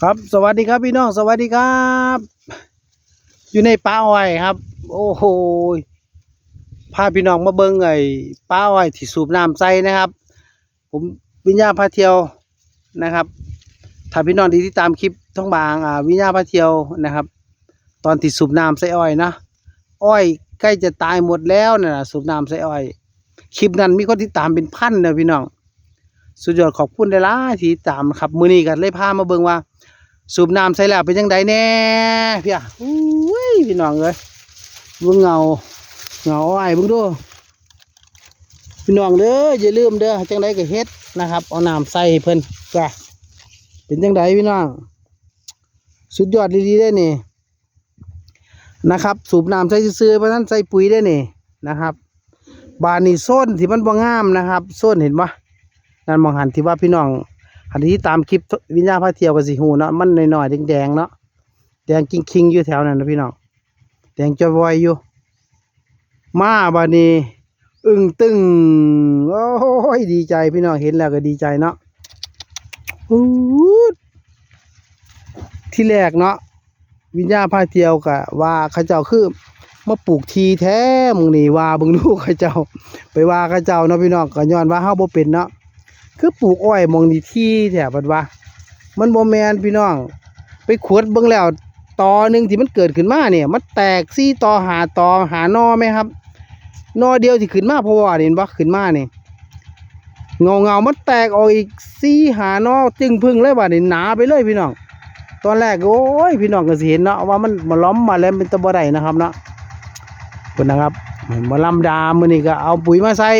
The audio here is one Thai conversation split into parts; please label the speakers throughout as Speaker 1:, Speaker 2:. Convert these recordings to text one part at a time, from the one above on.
Speaker 1: ครับสวัสดีครับพี่น้องสวัสดีครับ อยู่ในป่าอ้อยครับ โอ้โหพาพี่น้องมาเบิ่งไอ้ป่าอ้อยที่สูบน้ำใส่นะครับ ผมวิญญาพาเที่ยวนะครับถ้าพี่น้องที่ติดตามคลิปท้องบางอ่าวิญญาพาเที่ยวนะครับ ตอนที่สูบน้ำใส่อ้อยนะอ้อยใกล้จะตายหมดแล้วนะสูบน้ำใส่อ้อย คลิปนั้นมีคนติดตามเป็นพันเลยพี่น้อง สุดยอดขอบคุณได้ล่ะที่ตามครับมือนี้ก็เลยพามาเบิ่งว่า สูบน้ำใส่แล้วเป็นจังไดแน่พี่อะอุ้ยพี่น้องเอ้ยเบิ่งเงาเงาอ้อยเบิ่งดูพี่น้องเด้ออย่าลืมเด้อจังไดก็เฮ็ดนะครับเอาน้ำใส่เพิ่นจ้ะเป็นจังไดพี่น้องสุดยอดดีๆได้อนี่นะครับ สูบน้ำใส่ซื่อเพราะนั้นใส่ปุ๋ยได้อนี่นะครับ บานนี่โซนที่มันบ่งามนะครับโซนเห็นปะ นั่นมองหันที่ว่าพี่น้องหันที่ตามคลิปวิญญาณพาเที่ยวกับสิหูเนาะมันหน่อยๆแดงๆเนาะแดงกิ้งคิงอยู่แถวนั้นนะพี่น้องแดงจะวอยอยู่ มาบานีอึ้งตึงโอ้ยดีใจพี่น้องเห็นแล้วก็ดีใจเนาะที่แรกเนาะวิญญาณพาเที่ยวกะว่าเขาเจ้าคือมาปลูกทีแท้มึงนี่ว่าเบิ่งลูกเขาเจ้า ไปว่าเขาเจ้าเนาะพี่น้องก็ย้อนว่าเฮาบ่เป็นเนาะ คือปลูกอ้อยมองนี่ที่แท้บัดว่ามันบ่แมนพี่น้อง ไปขุดเบิ่งแล้วตอหนึ่งที่มันเกิดขึ้นมาเนี่ย มันแตกซี่ตอหาตอหานอไหมครับนอเดียวที่ขึ้นมาเพราะว่าเห็นบ่ขึ้นมาเนี่ยเงาเงามันแตกออกอีกซี่หานอจึงพึ่งเลยว่าเนี่ยหนาไปเลยพี่น้อง ตอนแรกโอ้ยพี่น้องก็สิเห็นเนาะว่ามันมาล้อมมาแล้วเป็นตะบ่ได้นะครับเนาะคุณนะครับมาลำดามมือนี่ก็เอาปุ๋ยมาใส่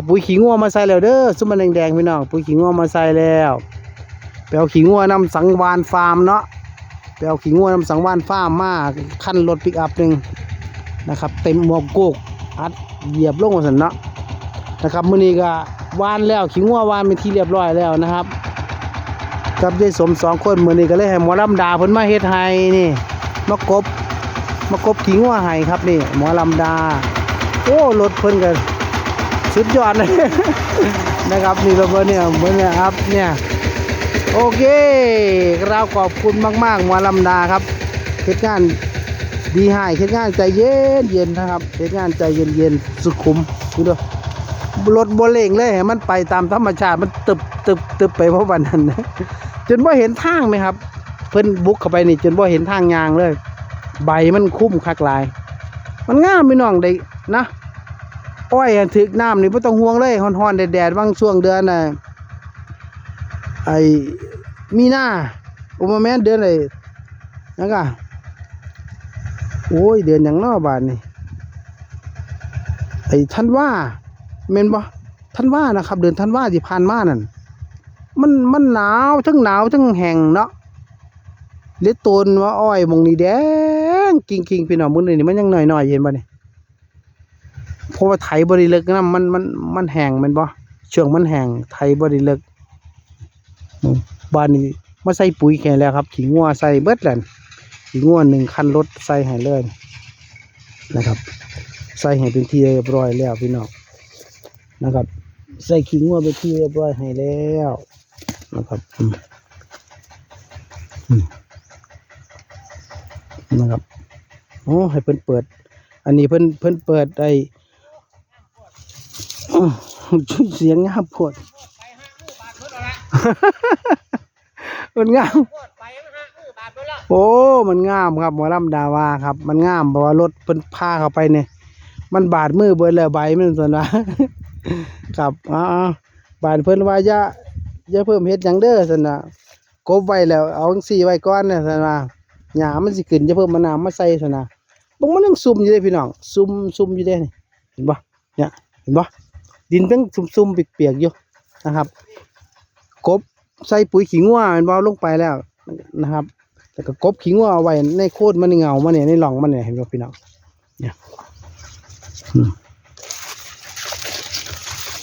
Speaker 1: เอาปุ๋ยขี้งัวมาใส่แล้วเด้อซุมมันแดงๆพี่น้องปุ๋ยขี้งัวมาใส่แล้วไปเอาขี้งัวนำสังวานฟาร์มเนาะไปเอาขี้งัวนำสังวานฟาร์มมาขั้นรถปิกอัพหนึ่งนะครับเต็มหมวกโกกอัดเหยียบลงมาสันเนาะนะครับมือนี้ก็วานแล้วขี้งัววานเป็นที่เรียบร้อยแล้วนะครับกับยายสมสองคนมือนี้ก็เลยให้หมอลำดาเพิ่นมาเฮ็ดให้นี่มากบมากบขิงว่าไห้ครับนี่หมอลำดาโอ้รถเพิ่นกัน สุดยอดเลย นะครับนี่รถเพิ่นเนี่ยเพิ่นเนี่ยครับเนี่ยโอเคเราขอบคุณมากๆมอลำดาครับเฮ็ดงานดีให้เฮ็ดงานใจเย็นเย็นนะครับเฮ็ดงานใจเย็นเย็นสุขุมดูดูรถบ่เร่งเลยให้มันไปตามธรรมชาติมันตึบตึบตึบไปเพราะวันนั้นจนว่าเห็นทางไหมครับ เพิ่นบุกเข้าไปนี่จนว่าเห็นทางยางเลย ใบมันคุ้มคักลาย มันง่ามพี่น้องได้นะ อ้อยอันถึกน้ำนี่ไม่ต้องห่วงเลยฮ้อนๆแดดๆบางช่วงเดือนน่ะไอ้มีหน้าอุมาแม่นเดือนอะไรนั่นก็โอ้ยเดือนอย่างนอบาทนี่ไอ้ท่านว่าเมนบ่ท่านว่านะครับ เดือนท่านว่าที่ผ่านมานั่นมันมันหนาวทั้งหนาวทั้งแห้งเนาะเลือตนว่าอ้อยมองนี่แดงกิ่งกิ่งๆพี่น้องมึงนี่มันยังหน่อยหน่อยๆเห็นบ่นี่ เพราะว่าไถบริเลิกนะมันมันมันแห้งมันบ่เช่วงมันแห้งไถบริเลิกบ้านนี้มาใส่ปุ๋ยแค่แล้วครับขี้งัวใส่เบิดแล้วขี้งัวหนึ่งคันรถใส่ให้เลยนะครับ ใส่ให้เป็นที่เรียบร้อยแล้วพี่น้องนะครับ ใส่ขี้งัวเป็นที่เรียบร้อยให้แล้วนะครับนะครับโอ้ให้เพิ่นเปิด อันนี้เพิ่นเพิ่นเปิดไอ้ เสียงงามโพดมันงาม โอ้ มันงามครับหมอลำดาวาครับ มันงามเพราะว่ารถเพิ่นพาเข้าไปเนี่ย มันบาดมือเบิดแล้วใบมันส่วนว่าครับเอ๋อบาดเพิ่นว่าอย่าอย่าเพิ่มเฮ็ดหยังเด้อซั่นน่ะกบไว้แล้ว เอาจังซี่ไว้ก่อนน่ะซั่นว่าหญ้ามันสิขึ้นจะเพิ่มมะนาวมาใส่ซะนะบางมันยังซุ่มอยู่เด้พี่น้องซุ่มซุ่มอยู่เด้นี่เห็นบ่เนี่ยเห็นบ่ ดินทั้งซุ่มๆเปียกๆอยู่นะครับกบใส่ปุ๋ยขี้งัวแมันบ่ลงไปแล้วนะครับแล้วก็กบขี้งัวเอาไว้ในโคตรมันในเงามันเนี่ยในหลองมันเนี่ยเห็นบ่พี่น้องเนี่ย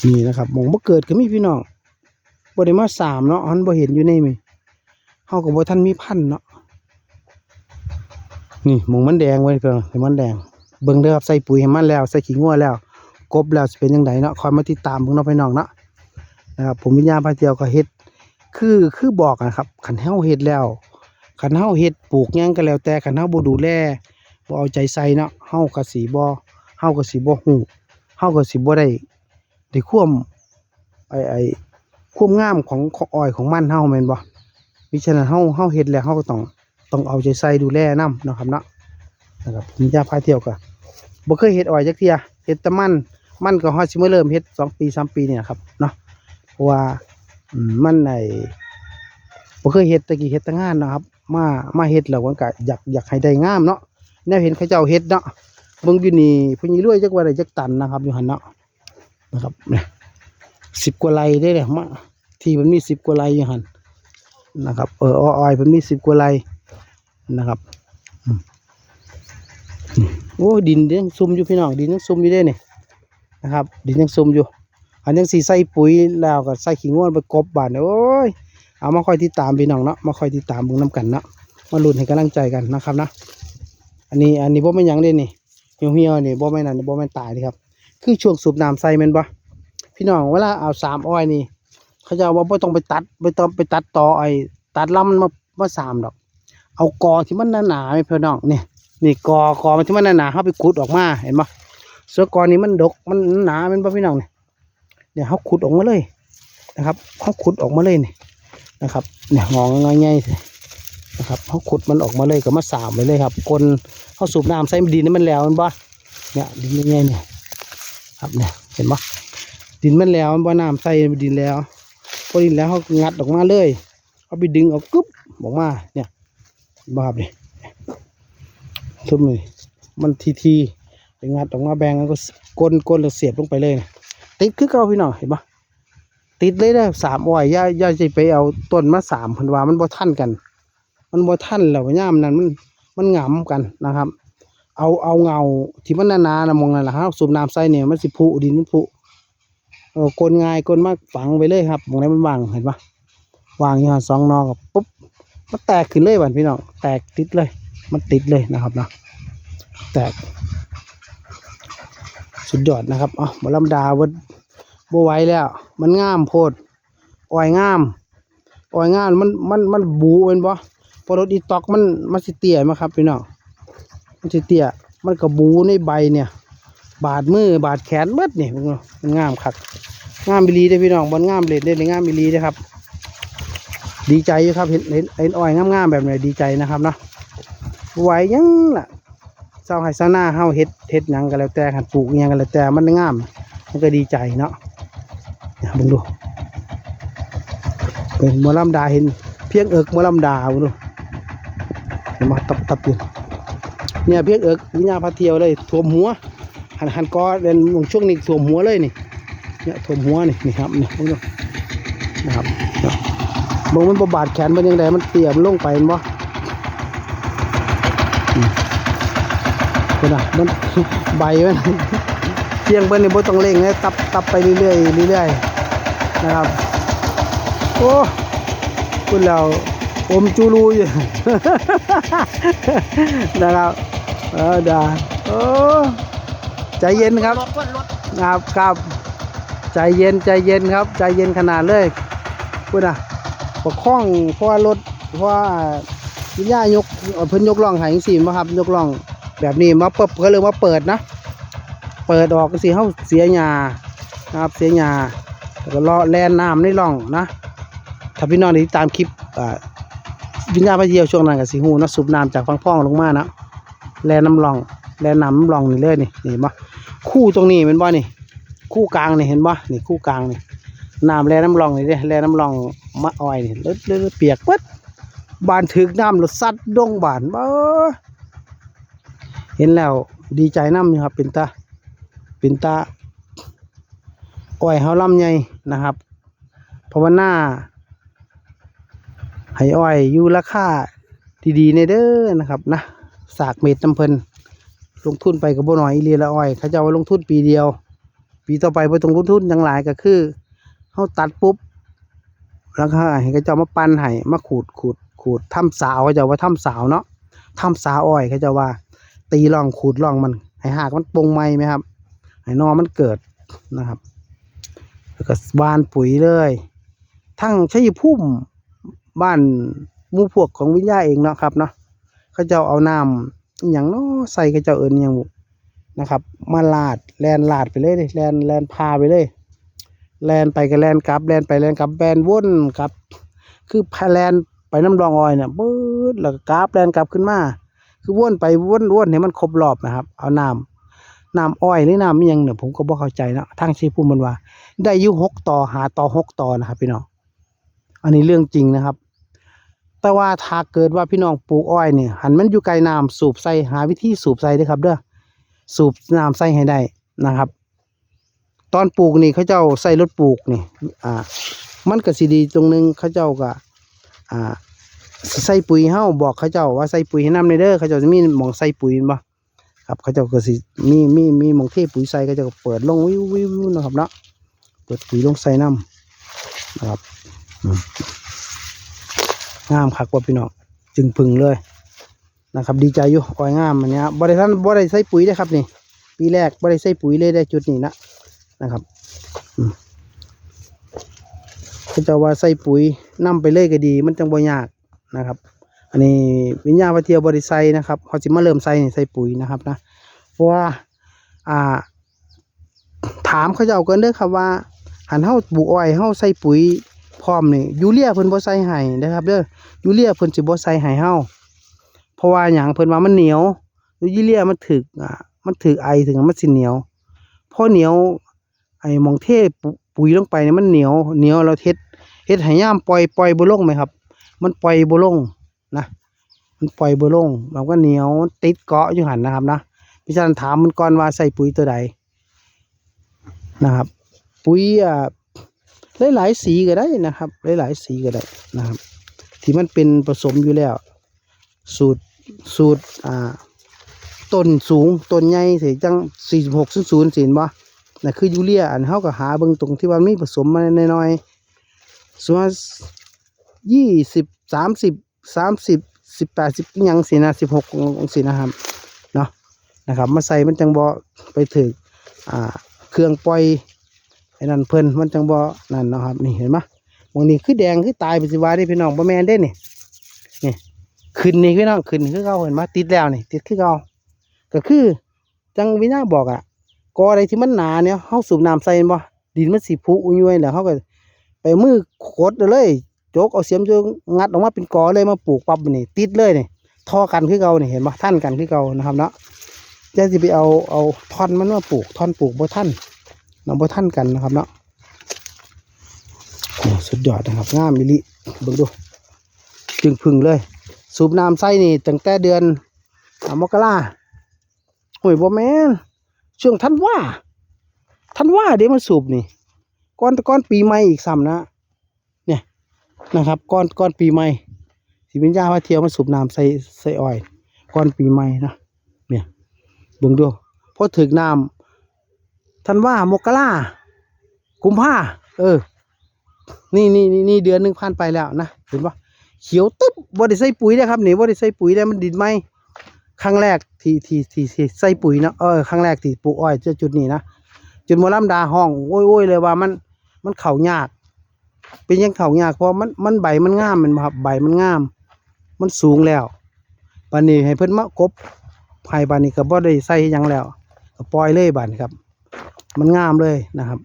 Speaker 1: นี่นะครับมองบ่เกิดก็มีพี่น้องบ่ได้มาสามเนาะอันบ่เห็นอยู่ในมีเฮาก็บ่ทันมีพันเนาะนี่มองมันแดงไว้เพิ่นให้มันแดงเบิ่งเด้อครับใส่ปุ๋ยให้มันแล้ว ใส่ขี้งัวแล้ว กบแล้วสิเป็นจังไดเนาะคอยมาติดตามเบิ่งเนาะพี่น้องเนาะนะครับผมวิญญาณพาเที่ยวก็เฮ็ดคือคือบอกนะครับขันเฮาเฮ็ดแล้วขันเฮาเฮ็ดปลูกยังก็แล้วแต่ขันเฮาบ่ดูแลบ่เอาใจใส่เนาะเฮาก็สิบ่เฮาก็สิบ่ฮู้เฮาก็สิบ่ได้ได้ควมไอ้ไอ้ควมงามของของอ้อยของมันเฮาแม่นบ่มิฉะนั้นเฮาเฮาเฮ็ดแล้วเฮาก็ต้องต้องเอาใจใส่ดูแลนํเนาะครับเนาะนะครับผมจะพาเที่ยวก็บ่เคยเฮ็ดอ้อยจักเที่ยเฮ็ดแต่มัน มันก็ฮอดสิมาเริ่มเฮ็ดสองปีสามปีเนี่ยครับเนาะเพราะว่ามันไอ้บ่เคยเฮ็ดตะกี้เฮ็ดต่งานนะครับ มามาเฮ็ดแล้วมันก็อยากอยากให้ได้งามเนาะแนวเห็นเขาเจ้าเฮ็ดเนาะเบิ่งอยู่นี่พิ่นสิรวยจักว่าได้จักตันนะครับอยู่หันเนาะนะครับเนี่ย10กว่าไร่ได้เลยมาที่มันมี10กว่าไร่อยู่หันนะครับเอออ้อยๆเพิ่นมี10กว่าไร่นะครับโอ้ดินยังซุ่มอยู่พี่น้องดินยังซุ่มอยู่เด้เนี่ย นะครับ ดินยังซุ่มอยู่ อันยังสีใส่ปุ๋ยแล้วก็ใส่ขี้ง่วนไปกบบานโอ้ยเอามาคอยติดตามพี่น้องเนาะมาคอยติดตามเบิ่งน้กันเนาะมาลุ้นให้กำลังใจกันนะครับนะอันนี้อันนี้บ่แม่ยังเด้นี่เหี่ยวเหี่ยวๆนี่บ่แม่นั่นบ่แม่ตายนี่ครับคือช่วงสูบน้ำใส่แม่นบ่พี่น้องเวลาเอาสามอ้อยนี่ เขาจะว่าบ่ต้องไปตัดบ่ต้องไปตัดต่อไอ้ตัดลำมันมามาสามดอก เอากอที่มันหนาๆไหมพี่น้องนี่นี่กอกอมันที่มันหนาๆเฮาไปขุดออกมาเห็น บ่ส่วนกอนี้มันดกมันหนาแม่นบ่พี่น้องนี่ยเดี๋ยวเขาขุดออกมาเลยนะครับเขาขุดออกมาเลยนี่นะครับเนี่ยงองง่ายๆนะครับเขาขุดมันออกมาเลยก็มาสามไปเลยครับคนเขาสูบน้ำใส่ดินนี่มันแล้วมันบ่เนี่ยดินง่ายๆเนี่ยครับเนี่ยเห็นบ่ดินมันแล้วมันบ่น้ำใส่ดินแล้วพอดินแล้วเขางัดออกมาเลยเขาไปดึงเอากึ๊บออกมาเนี่ยบ้าบเลยทุบเลยมันทีที ๆไปงัดออกมาแบ่งแล้วก็ก้นก้นแล้วเสียบลงไปเลยนะติดคือเก่าพี่น้องเห็นปะติดเลยนะสามอ้อยย่าย่าจะไปเอาต้นมาสามพันว่ามันบ่ทันกัน มันบ่ทันแล้วย่ามนั้นมันมันหงำกันนะครับ เอาเอาเงาที่มันนาๆนะมองนั่นแหละครับสูบน้ำใส่เนี่ยมันสิผุดินมันผุเออกลง่ายกลมากฝังไปเลยครับมองไหนมันวางเห็นปะวางอยู่ห่นสองนอกปุ๊บมันแตกขึ้นเลยวันพี่น้องแตกติดเลย มันติดเลยนะครับเนาะแตก สุดยอดนะครับเอ๋อมาลำดาวัดบัไหว้แล้ว มันงามโพดอ้อยงามอ้อยงามมันมันมันบูเป็นบ่พอรถอีตอกมันมันสิเตี้ยมาครับพี่น้องมันสิเตียมันก็บูในใบเนี่ย บาดมือบาดแขนเบิดนี่มันมันงามคักงามบิลีได้พี่น้องบนงามเล็ดได้เลยงามบิลีได้ครับ ดีใจอยู่ครับเห็นเห็นเห็นอ้อยงามๆแบบนี้ดีใจนะครับเนาะไหวยังล่ะ เจ้าไห้ซาหน้าเฮาเฮ็ดเฮ็ดหยังก็แล้วแต่หันปลูกหยังก็แล้วแต่มันงาม มันก็ดีใจเนาะเนี่ยเบิ่งดูเป็นมอลำดาเห็น เพียงเอิกมอลำดาเบิ่งดูมาตับตับอยู่เนี่ยเพียงเอิกวิญญาพาเที่ยวเลยท่วมหัว หันหันกอเดินช่วงนี้ท่วมหัวเลยนี่เนี่ยท่วมหัวนี่นี่ครับเนี่ยเบิ่งดูนะครับเนี่ยเบิ่งมันบ่บาดแขนมันยังไงมันเตี่ยมลงไปแม่ นบ่นอะมันใบมันเที่ยงเบิ้ลนี่บ่ต้องเร่งนะตับตับไปเรื่อยๆเรื่อยๆนะครับโอ้คุณเราอมจูรูอยู่นะครับเออดาโอ้ใจเย็นครับ
Speaker 2: รถรถ
Speaker 1: ครับครับใจเย็นใจเย็นครับ ใจเย็นขนาดเลยคุณอะประคองเพราะรถเพราะว่าวิญญายกเพิ่นยกล่องหายสิมาครับ ยกล่อง แบบนี้มาเปิดก็เลยมาเปิดนะ เปิดออกสิเขาเสียหยานะครับเสียหยาแล้วก็ลาะแลนน้ำในร่องนะ ถ้าพี่น้องที่ตามคลิปอ่าวิญญาณพระเยียวช่วงนั้นกับสีหูนะสูบน้ำจากฟังพ่องลงมานะแลนน้ำร่องแลนน้ำร่องนี่เลยนี่นี่เห็นปะคู่ตรงนี้เป็นบ่นี่ คู่กลางนี่เห็นปะนี่คู่กลางนี่น้ำแลน้ำร่องนี่เด้แลน้ำร่องมะอ้อยนี่เลือดเลือดเปียกปึ๊ดบานถึกน้ำรถซัดดงบานบ้า เห็นแล้วดีใจน้ำอยู่ครับเป็นตาเป็นตาอ้อยเฮาลำใหญ่นะครับภาวนาให้อ้อยอยู่ราคาดีๆในเด้อนะครับนะสากเม็ดน้ำเพินลงทุนไปกับบ่น้อยอีเลียละอ้อยเขาจะเอาลงทุนปีเดียว ปีต่อไปบ่ต้องลงทุนอย่างหลายก็คือเฮาตัดปุ๊บแล้วก็ให้เขาจ้ามาปั้นให้มาขูดขูดขูดทำสาวเขาจะว่าทำสาวเนาะทำสาวอ้อยเขาจะว่า ตีร่องขูดร่องมันให้หากมันปงไหมไหมครับให้นอมันเกิดนะครับแล้วก็หวานปุ๋ยเลยทั้งชัยภูมิบ้านมู่พวกของวิญญาเองเนาะครับเนาะเขาเจ้าเอาน้ำอย่างเนาะใส่เขาเจ้าเอิญยังนะครับ มาลาดแลนลาดไปเลยแลนแลนพาไปเลย แลนไปก็แลนกลับแลนไปแลนกลับแลนวนกลับ คือพาแลนไปน้ำดองออยเนี่ยปื๊ดแล้วก็กราบแลนกลับขึ้นมา คือวนไปวนวนให้มันครบรอบนะครับ เอาน้ำน้ำอ้อยหรือน้ำอิยังเนี่ยผมก็บ่เข้าใจนะทางชีพูมิมันว่า ได้ยู่หกต่อหาต่อหกต่อนะครับพี่น้องอันนี้เรื่องจริงนะครับ แต่ว่าถ้าเกิดว่าพี่น้องปลูกอ้อยเนี่ยหันมันอยู่ไกลน้ำสูบใส่หาวิธีสูบใส่ด้วยครับ เด้อสูบน้ำใส่ให้ได้นะครับ ตอนปลูกนี่เขาเจ้าใส่รถปลูกนี่ อ่า มันก็สิดีตรงหนึงเขาเจ้าก็อ่า ใส่ปุ๋ยเฮาบอกเขาเจ้าว่าใส่ปุ๋ยให้น้ำในเด้อเขาเจ้าจะมีหมองใส่ปุ๋ยบ่ครับเขาเจ้าก็สิมีมีมีหมองเทปุ๋ยใส่เขาเจ้าก็เปิดลงวิววิวนะครับเนาะเปิดปุ๋ยลงใส่น้ำนะครับงามคักว่าพี่น้องจึงพึงเลยนะครับ ดีใจอยู่อ้อยงามอันเนี้ยบ่ได้ท่านบ่ได้ใส่ปุ๋ยเด้ครับนี่ ปีแรกบ่ได้ใส่ปุ๋ยเลยได้จุดนี้นะนะครับเขาเจ้าว่าใส่ปุ๋ยนํไปเลยก็ดี มันจังบ่ยาก นะครับ อันนี้วิญญาณวัเทียวบริไซนะครับเขาจิมาเริ่มใส่นี่ใส่ปุ๋ยนะครับนะเพราะว่าอ่า ถามเขาเจ้ากันเด้อครับว่าหันเฮาปลูกอ้อยเฮาใส่ปุ๋ยพร้อมนี่ยูเรียเพิ่นบ่ใส่ให้นะครับเด้อยูเรียเพิ่นสิบ่ใส่ให้เฮาเพราะว่าหยังเพิ่นว่ามันเหนียวยูเรียมันถึกอ่ามันถึกไอถึงมันสิเหนียวพอเหนียว ไอ้หมองเทปุปุ๋ยลงไปเนี่ยมันเหนียวเหนียวแล้วเฮ็ดเฮ็ดให้ย่ามปล่อยปล่อยบ่ลงไหมครับ มันปล่อยบ่ลงนะ มันปล่อยบ่ลงมันก็เหนียวติดเกาะอยู่หันนะครับนะพี่ชันถามมันก่อนว่าใส่ปุ๋ยตัวใดนะครับ ปุ๋ยอ่าหลายๆสีก็ได้นะครับ หลายๆสีก็ได้นะครับ ที่มันเป็นผสมอยู่แล้ว สูตรสูตรอ่าต้นสูงต้นใหญ่สิจังสี่สิบหกศูนย์ศูนย์สินบ่นั่นคือยูเรียอันเฮาก็หาเบิ่งตรงที่ว่ามีผสมมาน้อยๆส่วน ยี่สิบสามสิบสามสิบสิบแปดสิบยังสินะสิบหกองสินะครับเนาะนะครับมาใส่มันจังบอไปถึงอ่าเครื่องปล่อยไอ้นั่นเพิ่นมันจังบอนั่นนะครับนี่เห็นไหมบางนี้คือแดงคือตายไปสิวาได้พี่น้องบ่แมนได้นี่นี่ขึ้นนี่พี่น้องขึ้นคือเขาเห็นไหมติดแล้วนี่ติดคือเขาก็คือจังวินาบอกอะกออะไรที่มันหนาเนี่ยเขาสูบน้ำใส่บ่ดินมันสีผุอุ้ยแล้วเขาก็ไปมือขดเอาเลย จกเอาเสียมจกงัดออกมาเป็นกอเลยมาปลูกปั๊บนี่ติดเลยนี่ท่อกันคือเก่านี่เห็นปะท่านกันคือเก่านะครับเนาะจะสิไปเอาเอาท่อนมันมาปลูกท่อนปลูกบ่ท่านเนาะบ่ท่านกันนะครับเนาะสุดยอดนะครับงามมิลิเบิ่งดูจึงพึ่งเลย สูบน้ำใส่นี่ตั้งแต่เดือนอมกราโอ้ยบ่แม่นช่วงท่านว่าท่านว่าเดี๋ยวมันสูบนี่ก้อนก้อนปีใหม่อีกซ้ำนะ นะครับ ก้อนก้อนปีใหม่สิวิญญาว่าเที่ยวมาสูบน้ำใส่ใส่อ้อย ก้อนปีใหม่นะเนี่ยเบิ่งดูพอถึกน้ำท่านว่ามกรากุมภาเออ นี่นี่นี่นี่เดือนหนึ่งผ่านไปแล้วนะเห็นปะเขียวตึ๊บบ่ได้ใส่ปุ๋ยนะครับนี่บ่ได้ใส่ปุ๋ยได้มันดินไหมครั้งแรกที่ที่ที่ที่ใส่ปุ๋ยเนาะเออครั้งแรกที่ปลูกอ้อยจะจุดนี้นะจนหมอลำดาห้องโอ้ยโอ้ยเลยว่ามันมันเข่ายาก เป็นยังเข่ายากเพราะมันมันใบมันงามมันครับใบมันงาม มันสูงแล้วบานนี้ให้เพิ่นมากบไผ่บานนี้ก็บ่ได้ใส่ยังแล้วก็ปล่อยเลยบานครับ มันงามเลยนะครับ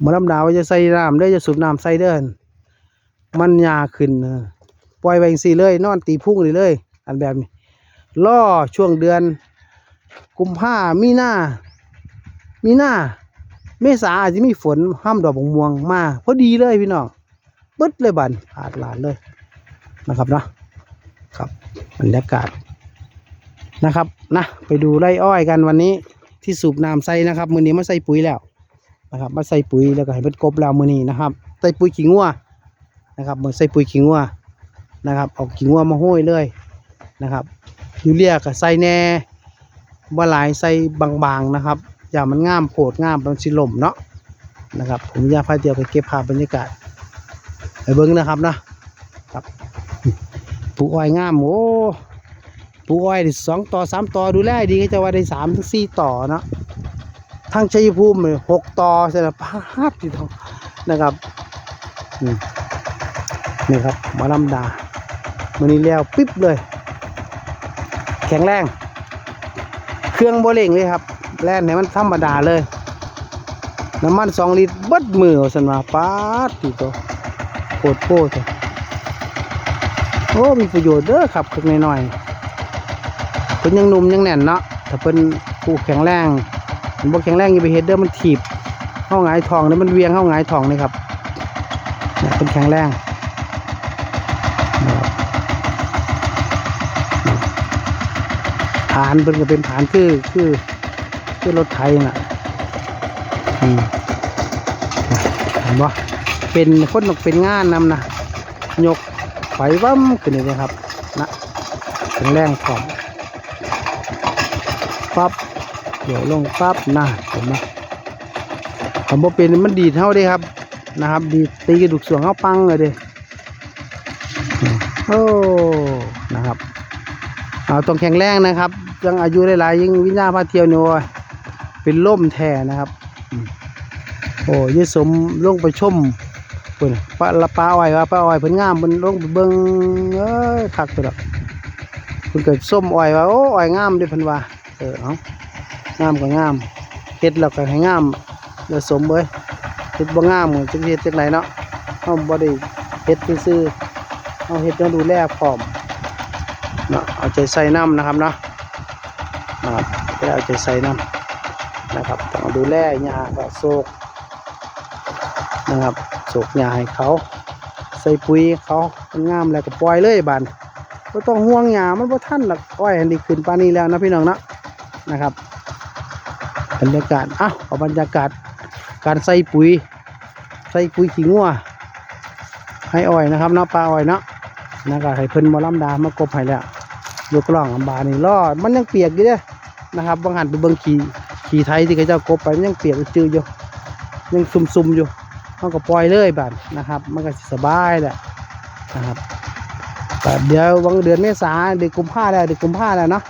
Speaker 1: หมอลำดาวจะใส่น้ำเด้อจะสูบน้ำใส่เด้อนมันยาขึ้นปล่อยไว้จังซี่เลย นอนตีพุ่งนี่เลย อันแบบนี้ล่อช่วงเดือน กุมภามีหน้ามีหน้า เมษาอาจจะมีฝนห้ามดอกบงม่วงมาพอดีเลยพี่น้องเบิดเลยบันอาดหลานเลยนะครับเนาะครับบรรยากาศนะครับนะไปดูไร่อ้อยกันวันนี้ที่สูบน้ำใส่นะครับมือนี้มาใส่ปุ๋ยแล้วนะครับมาใส่ปุ๋ยแล้วก็ให้เป็นกบแล้วมือนี้นะครับ ใส่ปุ๋ยขี้งัวนะครับมาใส่ปุ๋ยขี้งัวนะครับเอาขี้งัวมาห้อยเลยนะครับยูเรียก็ใส่แหน่บ่หลายใส่บางๆนะครับ อย่ามันงามโผดงามมันสิลมเนาะนะครับผมอยากพาเดียวไปเก็บภาพบรรยากาศไปเบิ้งนะครับนะครับปูอ้อยงามโอ้ปูอ้อยได้สองต่อสามต่อดูแลดีก็จะว่าได้สามถึงสี่ต่อเนาะทางชัยภูมิหกต่อใช่ละพาดที่ทองนะครับนี่ครับมาลำดามันนี้แล้วปิ๊บเลย แข็งแรง เครื่องโบเล่งเลยครับ แล่นให้มันธรรมดาเลย น้ำมันสองลิตรเบิดมือเอาสันมาป๊าดทีโตโคตรโคตรโอ้มีประโยชน์เด้อครับคึกน้อยๆเพิ่นยังหนุ่มยังแน่นเนาะถ้าเพิ่นผู้แข็งแรงมันบ่แข็งแรงอย่าไปเฮ็ดเด้อมันถีบเข้าหงายทองแล้วมันเวียงเข้าหงายทองนี่ครับเนี่ยเพิ่นแข็งแรงฐานเพิ่นก็เป็นฐานคือคือ คือรถไถน่ะอืมเห็นบ่เป็นคนนกเป็นงานนำนะยกไฟวั้มขึ้นเลยนะครับนะแข็งแรงพร้อมปั๊บเดี๋ยวลงปั๊บนะเห็นไหมคำว่าเป็นมันดีเท่าเด้ครับ นะครับ ดีตีกระดูกส่วงเข้าปังเลยเด้โอ้นะครับเอาต้องแข็งแรงนะครับยังอายุหลายๆยิ่งวิญญาณพาเที่ยวเนี่ย เป็นล่มแท้นะครับโอ้ยสมลงไปชมเพิ่นป้าป้าอ้อยว่าป้าอ้อยเพิ่นงามเพิ่นลงไปเบิ่งเอ้ยคักตัวดอกเพิ่นก็ส้มอ้อยว่าโอ้อ้อยงามเด้เพิ่นว่าเออเอางามก็งามเฮ็ดแล้วก็ให้งามยายสมเอ้ยเฮ็ดบ่งามจักเฮ็ดจังไดเนาะเฮาบ่ได้เฮ็ดซื่อๆเฮาเฮ็ดแล้วดูแลพร้อมเนาะเอาใจใส่น้ำนะครับเนาะนะครับเอาใจใส่น้ำ นะครับต้องดูแลหญ้าก็โศกนะครับโศกหญ้าให้เขา ใส่ปุ๋ยเขามันงามแล้วก็ปล่อยเลยบานก็ต้องห่วงหญ้ามันบ่ทันหรอกอ้อยอันนี้ขึ้นปานนี้แล้วนะพี่น้องนะนะครับบรรยากาศอ้าวเอาบรรยากาศการใส่ปุ๋ย ใส่ปุ๋ยขี้งัวให้อ้อยนะครับเนาะปลาอ้อยเนาะนะครับให้เพิ่นมาลำดามากบให้แล้วยกล่องอันบานี่รอดมันยังเปียกอยู่เด้นะครับบางหันไปเบิ่งขี้ ขี่ไทยที่เขาเจ้ากบไปมันยังเปียกจืดอยู่ยังซุ่มๆอยู่มันก็ปล่อยเลยบาดนะครับ มันก็สบายแหละนะครับแต่เดี๋ยววันเดือนเมษาเดือนกุมภาแล้วเดือนกุมภาแล้วเนาะ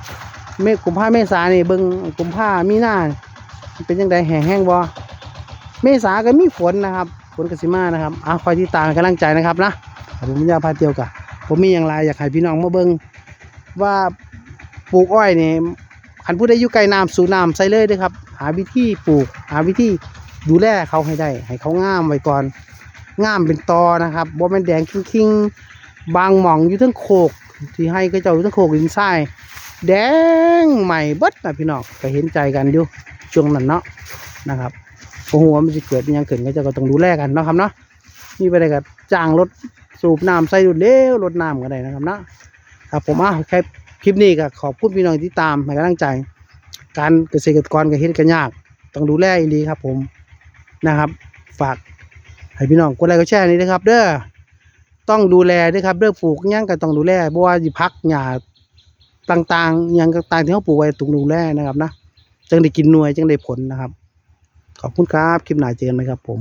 Speaker 1: เมษกุมภาเมษานี่เบิ่งกุมภามีหน้าเป็นยังไงแห้งแห้งบ่เมษาก็มีฝนนะครับฝนกสิมานะครับอะคอยที่ตามกำลังใจนะครับนะผมวิญาพาเที่ยวกะผมมีอย่างไรอยากให้พี่น้องมาเบิ่งว่าปลูกอ้อยนี่ คันผู้ใดอยู่ไกลน้ำสู่น้ำใส่เลยด้อครับ หาวิธีปลูก หาวิธีดูแลเขาให้ได้ ให้เขางามไว้ก่อนงามเป็นตอนะครับบ่แม่นแดงคิงๆ บางหม่องอยู่ทั้งโคก ที่ให้ก็เจ้าอยู่ทั้งโคกดินทรายแดงใหม่เบิดนะพี่น้องก็เห็นใจกันอยู่ช่วงนั้นเนาะนะครับโอ้โหมันจะเกิดยังขึ้นก็จะก็ต้องดูแลกันเนาะครับเนาะมีไปได้กับจ้างรถสูบน้ำใส่รถเร็วรถน้ำก็ได้นะครับเนาะครับผมอะแค่ คลิปนี้ก็ขอบคุณพี่น้องที่ตามให้กำลังใจ การเกษตรกรก็เฮ็ดกันยาก ต้องดูแลอีดีครับผมนะครับ ฝากให้พี่น้องกดไลค์กดแชร์นี่นะครับ เด้อต้องดูแลด้วยครับเรื่องปลูกยังก็ต้องดูแลเพราะว่าสิพักหญ้าต่างๆยังต่างๆที่เขาปลูกไว้ต้องดูแลนะครับนะ จึงได้กินหน่วยจึงได้ผลนะครับ ขอบคุณครับ คลิปหน้าเจอกันไหมครับผม